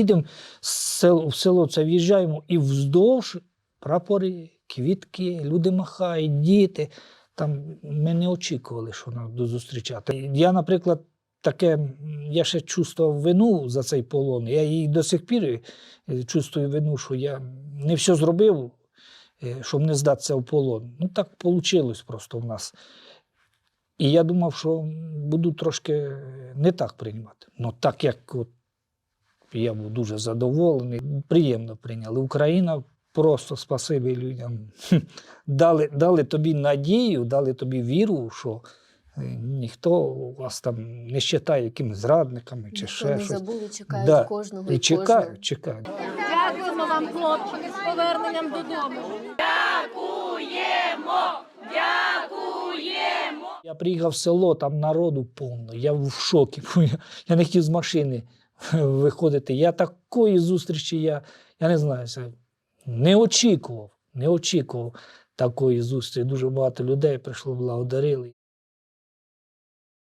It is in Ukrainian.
їдемо в село, це в'їжджаємо і вздовж прапори, квітки, люди махають, діти. Там ми не очікували, що нас будуть зустрічати. Я, наприклад, таке, я ще чувствував вину за цей полон. Я і до сих пір е, чувствую вину, що я не все зробив, е, щоб не здатися в полон. Ну так вийшло просто в нас. І я думав, що буду трошки не так приймати. Ну так як от я був дуже задоволений, приємно прийняли. Україна просто спасибі людям. Дали, дали тобі надію, дали тобі віру, що е, ніхто вас там не вважає якимись зрадниками чи Ніхто ще не щось. забув і чекають Да. кожного І і кожного. чекають, чекають. Дякуємо вам, хлопчики, з поверненням додому. Дякуємо! Дякуємо! Я приїхав в село, там народу повно. Я в шокі. Я, я не хотів з машини виходити. Я такої зустрічі, я, я не знаю, не очікував. Не очікував такої зустрічі. Дуже багато людей прийшло, благодарили.